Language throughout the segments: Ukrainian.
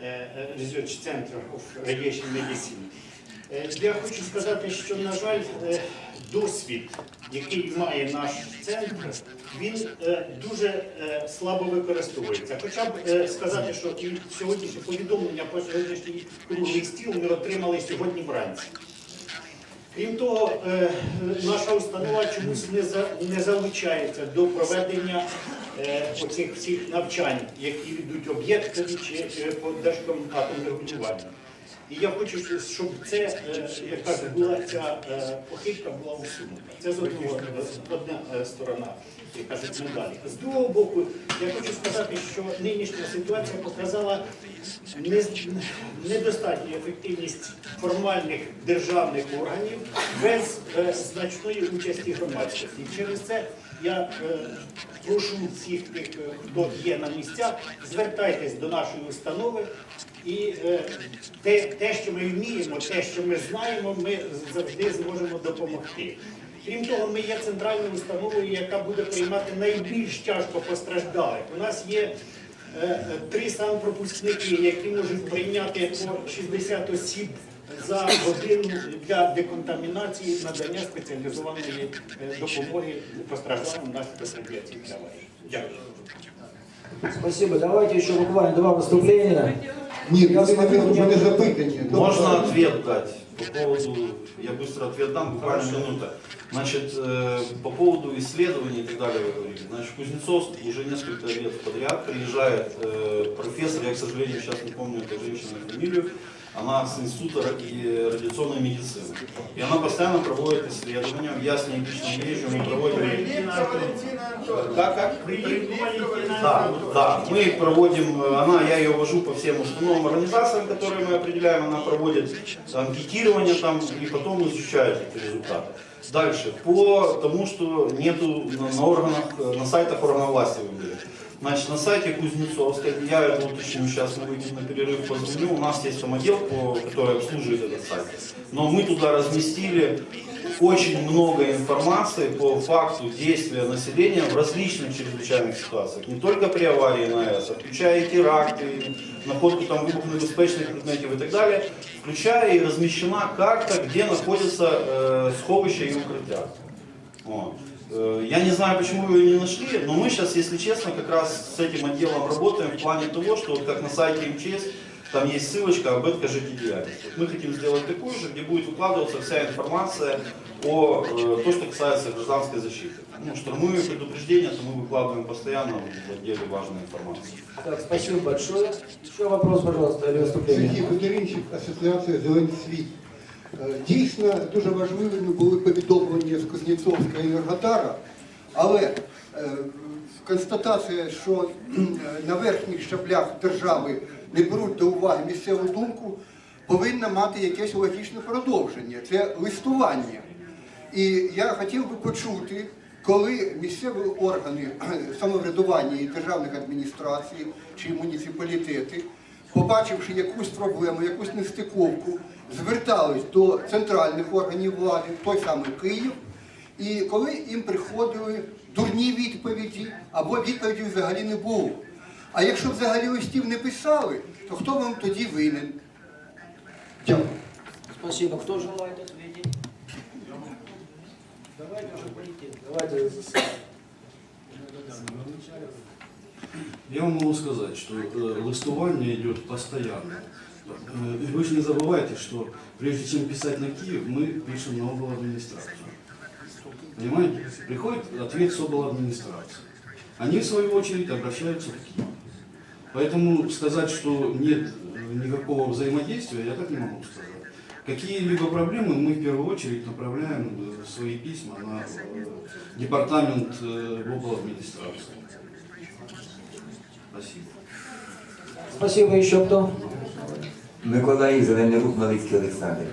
Research Center of Radiation Medicine. Е, Я хочу сказати, що, на жаль, е, досвід, який має наш центр, він е, дуже е, слабо використовується. Хоча б е, сказати, що сьогоднішнє повідомлення про сьогоднішній круглий стіл ми отримали сьогодні вранці. Крім того, е, наша установа чомусь не, залучається до проведення е, оцих всіх навчань, які йдуть об'єктові чи е, по держкоматомрегулюванню. І я хочу, щоб це, е, як кажуть, була ця е, похибка була усунута. Це з е, одна е, сторона, як кажуть, медалі. З другого боку, я хочу сказати, що нинішня ситуація показала не- недостатню ефективність формальних державних органів без е, значної участі громадськості. І через це я е, прошу всіх тих, е, хто є на місцях, звертайтесь до нашої установи. І е, те, те, що ми вміємо, те, що ми знаємо, ми завжди зможемо допомогти. Крім того, ми є центральною установою, яка буде приймати найбільш тяжко постраждалих. У нас є е, е, три самопропускники, які можуть прийняти по 60 осіб за годину для деконтамінації надання спеціалізованої е, допомоги постраждалим внаслідок радіаційних аварій. Дякую. Спасибо. Давайте еще буквально два выступления. Ні, Я Людмила смотрю, Вікторовна, мне- не запитання. Можно ответ дать по поводу, я быстро ответ дам, буквально минута. Значит, э, по поводу исследований и так далее вы говорили. Значит, в Кузнецовск уже несколько лет подряд приезжает э, профессор, я, к сожалению, сейчас не помню этой женщины фамилию, она с института ради- радиационной медицины. И она постоянно проводит исследования, я с ней лично езжу, мы проводим... Как, как? Да, да, мы проводим, э, она, я ее вожу по всем установам, организациям, которые мы определяем, она проводит анкетирование там и потом изучает эти результаты. Дальше, по тому, что нету на, на органах, э, на сайтах органов власти выбили. Значит, на сайте Кузнецовской, я это уточню, сейчас мы выйдем на перерыв, позвоню, у нас есть по- который обслуживает этот сайт. Но мы туда разместили очень много информации по факту действия населения в различных чрезвычайных ситуациях. Не только при аварии на АЭС, а включая и теракты, находку там выбухонебезпечных предметов и так далее, включая и размещена карта, где находятся э, сховища и укрытия. Вот. Э, Я не знаю, почему вы ее не нашли, но мы сейчас, если честно, как раз с этим отделом работаем в плане того, что вот как на сайте МЧС, там есть ссылочка об жизнедеятельности. Вот Мы хотим сделать такую же, где будет выкладываться вся информация о э, то, что касается гражданской защиты. Ну, штормовые предупреждения, то мы выкладываем постоянно в отделе важной информации. Так, спасибо большое. Еще вопрос, пожалуйста, или выступление. Сергій Федорінчик, Асоціація Зелений світ. Е, Дійсно, дуже важливими були повідомлення з Кузнєцовська і Енерготара, але е, констатація, що на верхніх щаблях держави не беруть до уваги місцеву думку, повинна мати якесь логічне продовження. Це листування. І я хотів би почути, коли місцеві органи самоврядування і державних адміністрацій чи муніципалітети, побачивши якусь проблему, якусь нестиковку, звертались до центральних органів влади, той самий Київ, і коли їм приходили дурні відповіді або відповіді взагалі не було. А якщо взагалі листів не писали, то хто вам тоді винен? Дякую. Спасибо. Кто желает ответить? Давайте уже прийти. Давайте. Я вам могу сказать, что э, листование идет постоянно. Э, Вы же не забывайте, что прежде чем писать на Киев, мы пишем на обл. администрацию. Понимаете? Приходит ответ с обл. администрации. Они, в свою очередь, обращаются в Киев. Поэтому сказать, что нет э, никакого взаимодействия, я так не могу сказать. Какие-либо проблемы мы в первую очередь направляем э, свои письма на департамент обл. администрации. Спасибо. Спасибо. Еще кто? Миколаїв, Зелений рух, Малицький Олександр.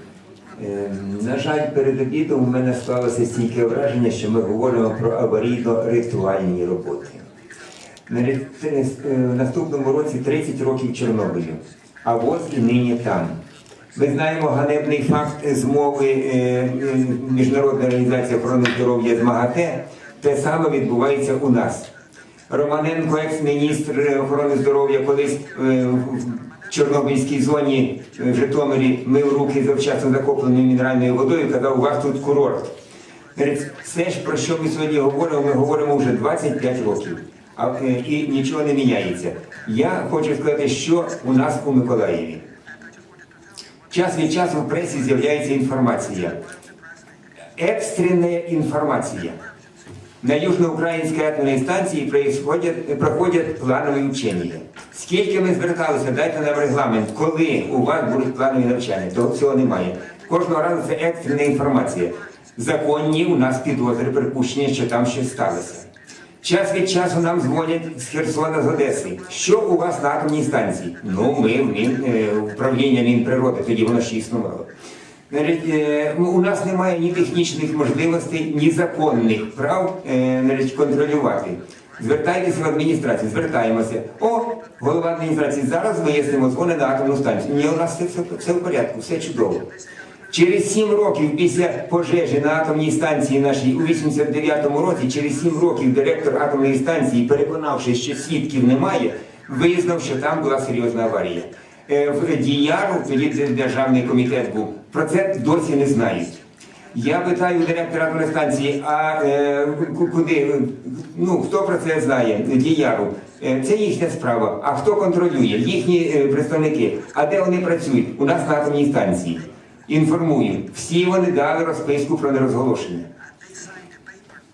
Е, На жаль, перед обідом у мене склалося стійке враження, що ми говоримо про аварійно-ритуальні роботи. Е, В наступному році 30 років Чорнобилю, а ВОЗ і нині там. Ми знаємо ганебний факт змови е, е, Міжнародної організації охорони здоров'я з МАГАТЕ. Те саме відбувається у нас. Романенко, екс-міністр охорони здоров'я, колись Чорнобильській зоні в Житомирі мив руки завчасно закопленою мінеральною водою, казав, у вас тут курорт. Все ж про що ми сьогодні говоримо, ми говоримо вже 25 років, а, е, і нічого не міняється. Я хочу сказати, що у нас у Миколаєві. Час від часу в пресі з'являється інформація. Екстрена інформація. На Южноукраїнській атомній станції проходять планові учення. Скільки ми зверталися, дайте нам регламент, коли у вас будуть планові навчання, того цього немає. Кожного разу це екстрена інформація. Законні у нас підозри, припущення, що там щось сталося. Час від часу нам дзвонять з Херсона, з Одеси. Що у вас на атомній станції? Ну, ми в Мін, е, управління Мінприроди, тоді воно ще існувало. Е, ну, у нас немає ні технічних можливостей, ні законних прав е, контролювати. Звертайтеся в адміністрацію, звертаємося. О, голова адміністрації, зараз вияснимо дзвони на атомну станцію. Ні, у нас все, все, все в порядку, все чудово. Через 7 років після пожежі на атомній станції нашій у 89-му році, через 7 років директор атомної станції, переконавшись, що свідків немає, визнав, що там була серйозна аварія. Е, В Діяру, тоді державний комітет був, про це досі не знають. Я питаю директора атомної станції, а е, куди? Ну, хто про це знає? Діяру. Е, Це їхня справа. А хто контролює? Їхні е, представники. А де вони працюють? У нас на атомній станції. Інформую, всі вони дали розписку про нерозголошення.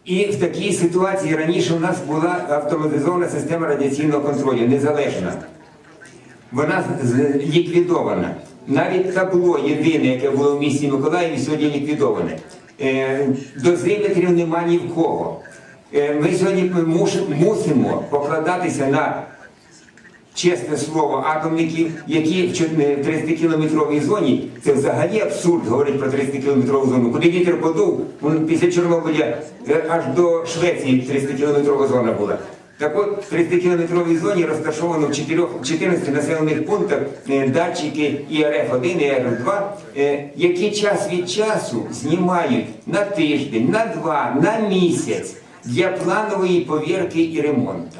І в такій ситуації раніше у нас була автоматизована система радіаційного контролю, незалежна. Вона ліквідована. Навіть табло єдине, яке було в місті Миколаєві, сьогодні ліквідоване. Е, дозиметрів нема ні в кого. Е, ми сьогодні мусимо покладатися на чесне слово атомників, які в 30-кілометровій зоні, це взагалі абсурд говорить про 30-кілометрову зону. Куди вітер подув, після Чорнобиля е, аж до Швеції 30-кілометрова зона була. Так от в 30-кілометровій зоні розташовано в 14 населених пунктах е, датчики ІРФ-1 і ІРФ-2, е, які час від часу знімають на тиждень, на два, на місяць для планової повірки і ремонту.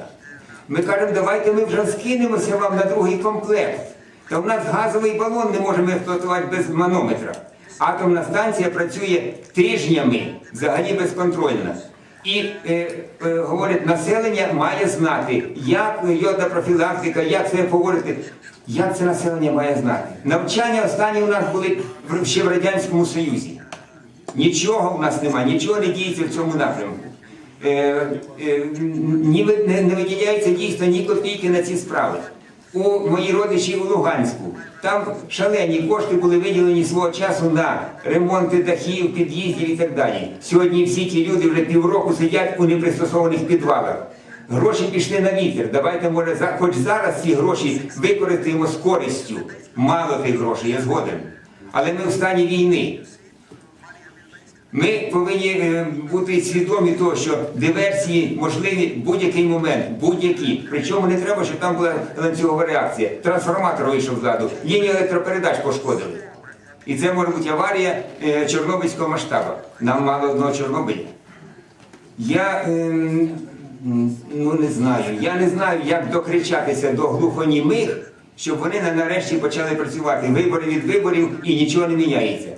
Ми кажемо, давайте ми вже скинемося вам на другий комплект. Та в нас газовий балон не можемо експлуатувати без манометра. Атомна станція працює тижнями, взагалі безконтрольно. І е, е, говорять, населення має знати, як йодопрофілактика, як себе поводити. Як це населення має знати? Навчання останні у нас були ще в Радянському Союзі. Нічого в нас немає, нічого не діється в цьому напрямку. Е, е, ні, не, не виділяється дійсно ні копійки на ці справи. У мої родичі у Луганську. Там шалені кошти були виділені свого часу на ремонти дахів, під'їздів і так далі. Сьогодні всі ті люди вже півроку сидять у непристосованих підвалах. Гроші пішли на вітер. Давайте, може, за, хоч зараз ці гроші використаємо з користю. Мало тих грошей, я згоден. Але ми в стані війни. Ми повинні е, бути свідомі того, що диверсії можливі в будь-який момент, будь-які. Причому не треба, щоб там була ланцюгова реакція. Трансформатор вийшов ззаду, лінію електропередач пошкодили. І це може бути аварія е, Чорнобильського масштабу. Нам мало одного Чорнобиля. Я ем, ну не знаю. Я не знаю, як докричатися до глухонімих, щоб вони нарешті почали працювати. Вибори від виборів і нічого не міняється.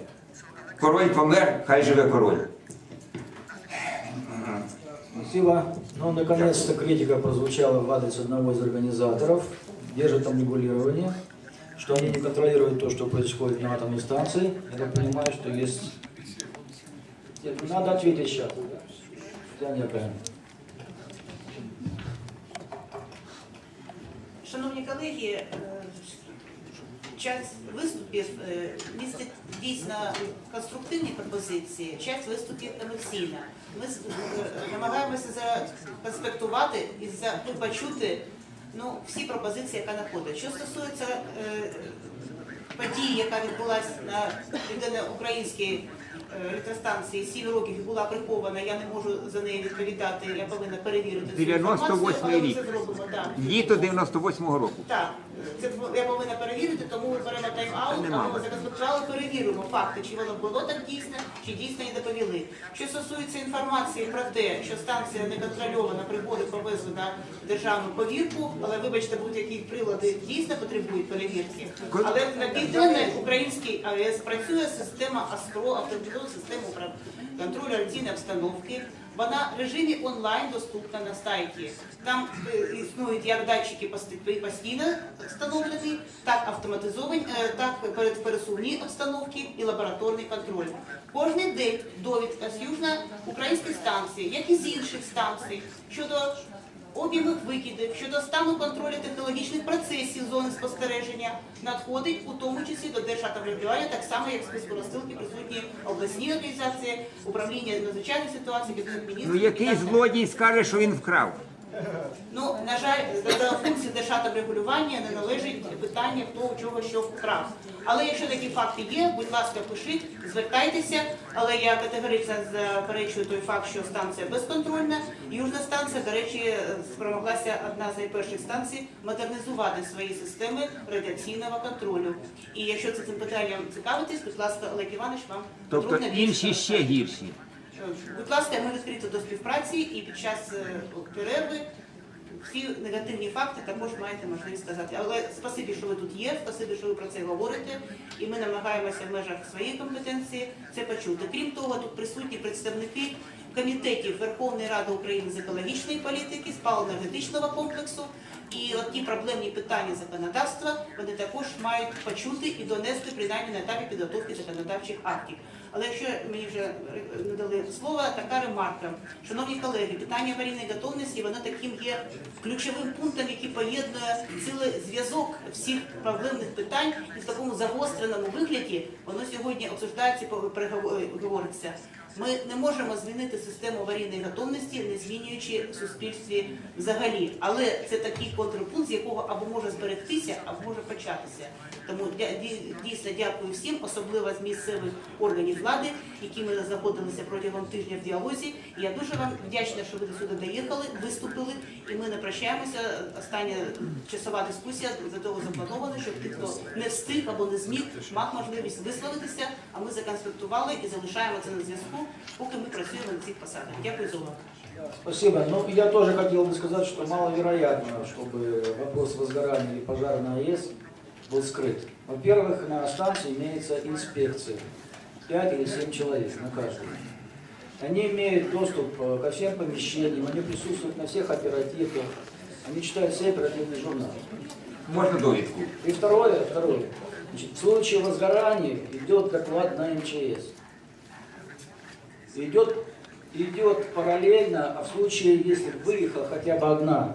Король помер, хай живе король. Спасибо. Ну, наконец-то критика прозвучала в адрес одного из организаторов. Держит там регулирование, что они не контролируют то, что происходит на атомной станции. Я так понимаю, что есть... Нет, Надо ответить сейчас. Да, неправильно. Шановні колеги, е, часть виступів е, містить дійсно конструктивні пропозиції, часть виступів емоційна. Ми е, намагаємося законспектувати і ну, почути ну, всі пропозиції, яка надходить. Що стосується е, події, яка відбулася на південноукраїнській е, електростанції 7 років і була прихована, я не можу за неї відповідати, я повинна перевірити цю інформацію, але ми це зробимо. Да. Літо 98-го року. Так, це я повинна перевірити, тому ми беремо тайм-аут, ми законспектували, перевіримо факти, чи воно було так дійсно, чи дійсно не доповіли. Що стосується інформації про те, що станція не контрольована, прибори повезли на державну повірку, але вибачте, будь-які прилади дійсно потребують перевірки. Але на південне український АЕС працює система АСТРО, автоматизована система контролю радіаційної обстановки. Вона в режимі онлайн доступна на сайті. Там е, існують як датчики постійно встановлені, так автоматизовані, е, так пересувні обстановки і лабораторний контроль. Кожний день довідка з южно-української станції, як і з інших станцій, щодо об'ємних викидів, щодо стану контролю технологічних процесів зони спостереження, надходить у тому числі до Держатомрегулювання, так само як списку розсилки присутні обласні організації, управління надзвичайних ситуацій, міністрів. Ну який злодій скаже, що він вкрав? Ну, на жаль, до до функції держатомрегулювання не належить питання, хто у чого що вкрав. Але якщо такі факти є, будь ласка, пишіть, звертайтеся. Але я категорично заперечую той факт, що станція безконтрольна. Южна станція, до речі, спромоглася одна з найперших станцій модернізувати свої системи радіаційного контролю. І якщо це цим питанням цікавитесь, будь ласка, Олег Іванович, вам Тобто інші ще гірші. Будь ласка, ми відкриті до співпраці і під час е, перерви всі негативні факти також маєте можливість сказати. Але спасибі, що ви тут є, спасибі, що ви про це говорите, і ми намагаємося в межах своєї компетенції це почути. Крім того, тут присутні представники комітетів Верховної Ради України з екологічної політики, з паливно-енергетичного комплексу. І от ті проблемні питання законодавства вони також мають почути і донести принаймні на етапі підготовки законодавчих актів. Але якщо мені вже надали слова, така ремарка. Шановні колеги, питання аварійної готовності воно таким є ключовим пунктом, який поєднує цілий зв'язок всіх проблемних питань, і в такому загостреному вигляді воно сьогодні обсуждається і переговориться. Ми не можемо змінити систему аварійної готовності, не змінюючи в суспільстві взагалі. Але це такий контрпункт, з якого або може зберегтися, або може початися. Тому дійсно дякую всім, особливо з місцевих органів влади, які ми знаходилися протягом тижня в діалозі. Я дуже вам вдячна, що ви до сюди доїхали, виступили, і ми не прощаємося. Остання часова дискусія за того запланована, щоб ті, хто не встиг або не зміг, мав можливість висловитися. А ми законспектували і залишаємо це на зв'язку, поки ми працюємо на цих посадах. Дякую за увагу. Спасибо. Ну, я тоже хотел бы сказать, что маловероятно, чтобы вопрос возгорания или пожара на АЭС был скрыт. Во-первых, на станции имеется инспекция. 5 или 7 человек на каждую. Они имеют доступ э, ко всем помещениям, они присутствуют на всех оперативах, они читают все оперативные журналы. Можна довідку. И второе, второе. Значит, в случае возгорания идет доклад на МЧС Идет, идет параллельно, а в случае, если выехала хотя бы одна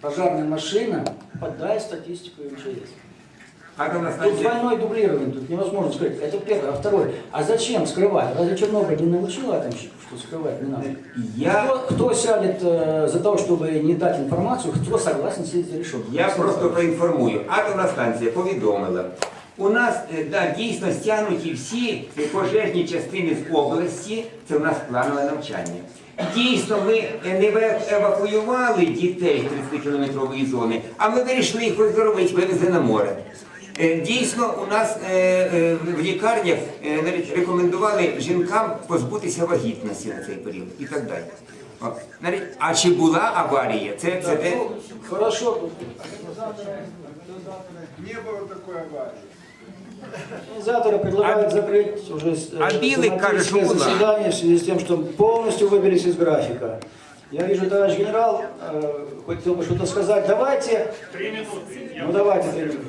пожарная машина, подай статистику МЧС. Атомна Тут станція. двойное дублирование, тут невозможно скрыть. Это первое. А второе, а зачем скрывать? Разве Чернобыль не научил атомщиков, что скрывать не надо? Я, Кто, кто сядет э, за то, чтобы не дать информацию, кто согласен сидеть за решеткой? я просто проінформую. Атомна станція повідомила. У нас е, да, дійсно стягнуті всі пожежні частини з області, це в нас планове навчання. Дійсно, ми не евакуювали дітей 30-кілометрової зони, а ми вирішили їх оздоровити, вивезли на море. Е, Дійсно, у нас е, в лікарнях навіть рекомендували жінкам позбутися вагітності на цей період і так далі. Навіть- А чи була аварія? Це, це те. Ну, хорошо. тут Не было такой аварии. Организаторы предлагают закрыть уже э, а заседание в связи с тем, что полностью выбились из графика. Я вижу, товарищ генерал, э, хотел бы что-то сказать. Давайте, Три минуты. Ну давайте три минуты.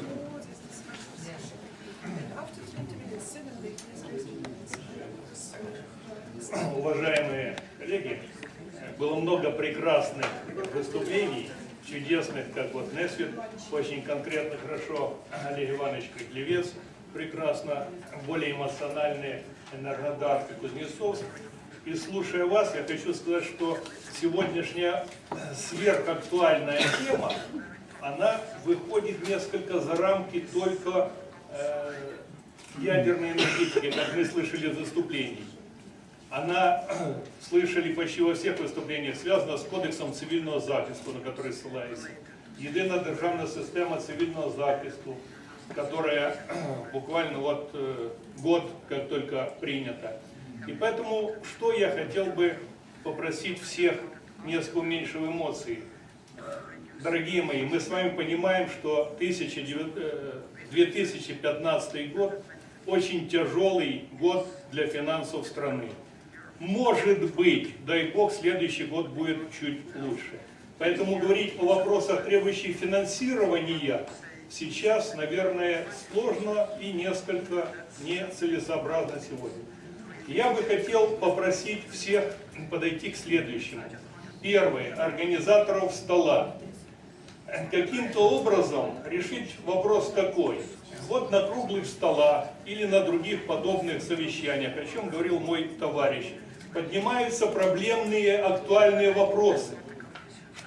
уважаемые коллеги, было много прекрасных выступлений, чудесных, как вот Несвит, очень конкретно хорошо, Олег Иванович Криклевец, прекрасно, более эмоциональный Энергодар и Кузнецов. И слушая вас, я хочу сказать, что сегодняшняя сверхактуальная тема, она выходит несколько за рамки только э, ядерной энергетики, как мы слышали в выступлении она, слышали почти во всех выступлениях, связана с кодексом цивильного захиста, на который ссылается. єдина державна система цивільного захисту, которая буквально вот э, год как только принята. И поэтому, что я хотел бы попросить всех, несколько уменьшив эмоции. Дорогие мои, мы с вами понимаем, что 1900, э, 2015 год очень тяжелый год для финансов страны. Может быть, дай бог, следующий год будет чуть лучше. Поэтому говорить о вопросах, требующих финансирования, сейчас, наверное, сложно и несколько нецелесообразно сегодня. Я бы хотел попросить всех подойти к следующему. Первое. Организаторов стола. Каким-то образом решить вопрос такой. Вот на круглых столах или на других подобных совещаниях, о чем говорил мой товарищ, поднимаются проблемные актуальные вопросы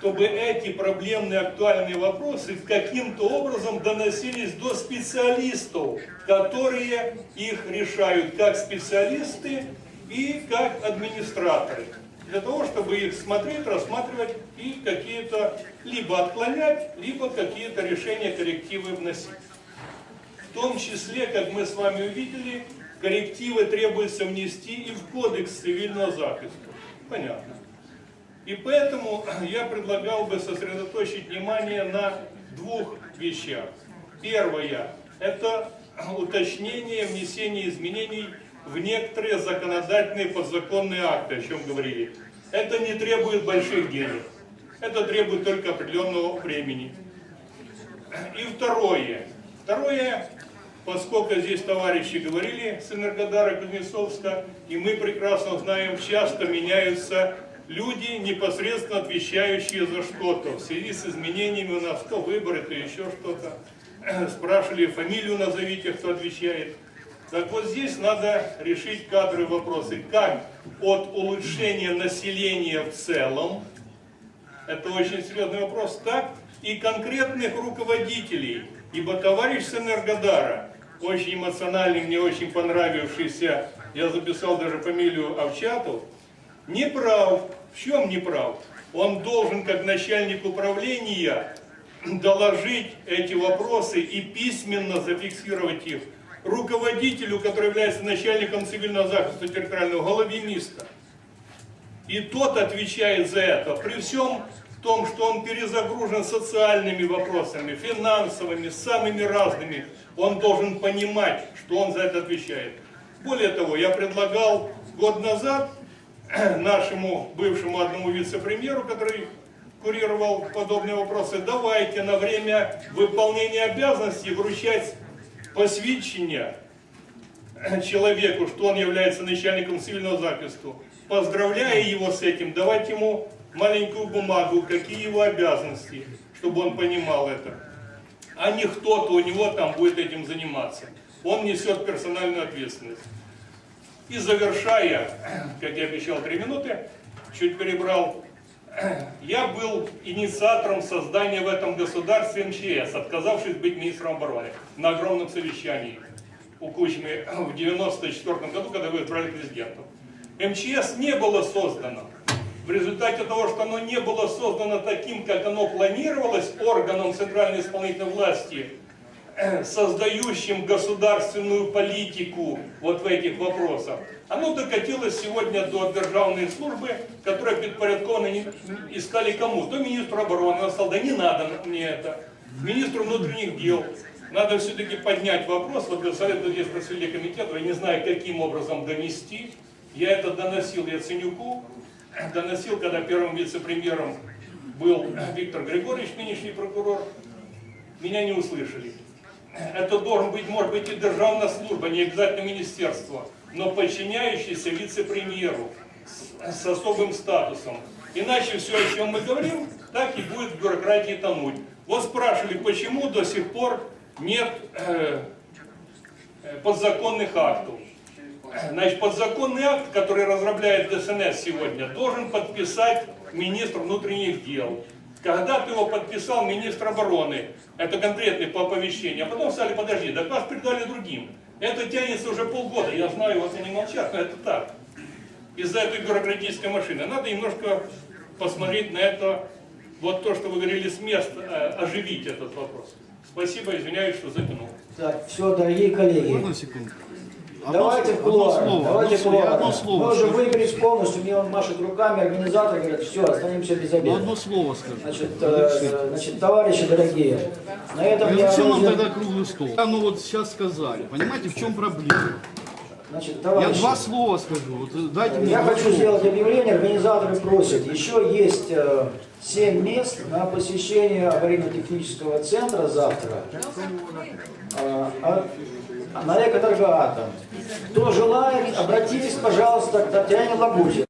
чтобы эти проблемные актуальные вопросы каким-то образом доносились до специалистов, которые их решают, как специалисты и как администраторы. Для того, чтобы их смотреть, рассматривать и какие-то либо отклонять, либо какие-то решения, коррективы вносить. В том числе, как мы с вами увидели, коррективы требуется внести и в кодекс цивильного захиста. Понятно. И поэтому я предлагал бы сосредоточить внимание на двух вещах. Первое – это уточнение, внесение изменений в некоторые законодательные подзаконные акты, о чем говорили. Это не требует больших денег. Это требует только определенного времени. И второе. Второе, поскольку здесь товарищи говорили с Энергодара Кузнецовска, и мы прекрасно знаем, часто меняются люди, непосредственно отвечающие за что-то. В связи с изменениями у нас то выборы, то еще что-то. Спрашивали, фамилию назовите, кто отвечает. Так вот здесь надо решить кадровые вопросы. Как от улучшения населения в целом, это очень серьезный вопрос, так и конкретных руководителей. Ибо товарищ с Энергодара, очень эмоциональный, мне очень понравившийся, я записал даже фамилию Овчатов, не прав. В чем не прав? Он должен, как начальник управления, доложить эти вопросы и письменно зафиксировать их руководителю, который является начальником цивильного захиста территориального голове МИСТа. И тот отвечает за это. При всем том, что он перезагружен социальными вопросами, финансовыми, самыми разными, он должен понимать, что он за это отвечает. Более того, я предлагал год назад нашему бывшему одному вице-премьеру, который курировал подобные вопросы, давайте на время выполнения обязанностей вручать посвящение человеку, что он является начальником цивильного захиста, поздравляя его с этим, давать ему маленькую бумагу, какие его обязанности, чтобы он понимал это. А не кто-то у него там будет этим заниматься. Он несет персональную ответственность. И завершая, как я обещал, три минуты, чуть перебрал, я был инициатором создания в этом государстве МЧС, отказавшись быть министром обороны на огромном совещании у Кучмы в 1994 году, когда вы избрали президентом. МЧС не было создано. В результате того, что оно не было создано таким, как оно планировалось органом центральной исполнительной власти, создающим государственную политику вот в этих вопросах, оно докатилось сегодня до державной службы, которая подпорядкована не- искали кому? То министру обороны, он сказал, да не надо мне это, министру внутренних дел. Надо все-таки поднять вопрос, вот я советую здесь представителей комитета, я не знаю, каким образом донести. Я это доносил Яценюку, доносил, когда первым вице-премьером был Виктор Григорьевич, нынешний прокурор, меня не услышали. Это должен быть, может быть, и державная служба, не обязательно министерство, но подчиняющийся вице-премьеру с, с особым статусом. Иначе все, о чем мы говорим, так и будет в бюрократии тонуть. Вот спрашивали, почему до сих пор нет э, э, подзаконных актов. Значит, подзаконный акт, который разрабляет ДСНС сегодня, должен подписать министр внутренних дел. Когда ты его подписал министр обороны, это конкретный по оповещению, а потом сказали, подожди, да вас передали другим. Это тянется уже полгода, я знаю, вот они молчат, но это так. Из-за этой бюрократической машины. Надо немножко посмотреть на это вот то, что вы говорили с места, э, оживить этот вопрос. Спасибо, извиняюсь, что затянул. Так, все, дорогие коллеги. Можно секунду? Давайте в одно кулуары, слово, давайте одно в слово, я кулуары. одно слово скажу. выбрались полностью, мне он машет руками, организаторы говорят, все, останемся без Ну, обеда. одно слово скажу. Значит, э, значит, товарищи дорогие, на этом А я зачем нам вынужден- тогда круглый стол? Ну вот сейчас сказали. Понимаете, в чем проблема? Значит, Я товарищи, два слова скажу. Вот э, дайте мне я два хочу слова. сделать объявление, организаторы просят. Еще есть э, 7 мест на посещение аварийно-технического центра завтра. Э, а- на Экоэнергоатом. Кто желает, обратитесь, пожалуйста, к Татьяне Лагутин.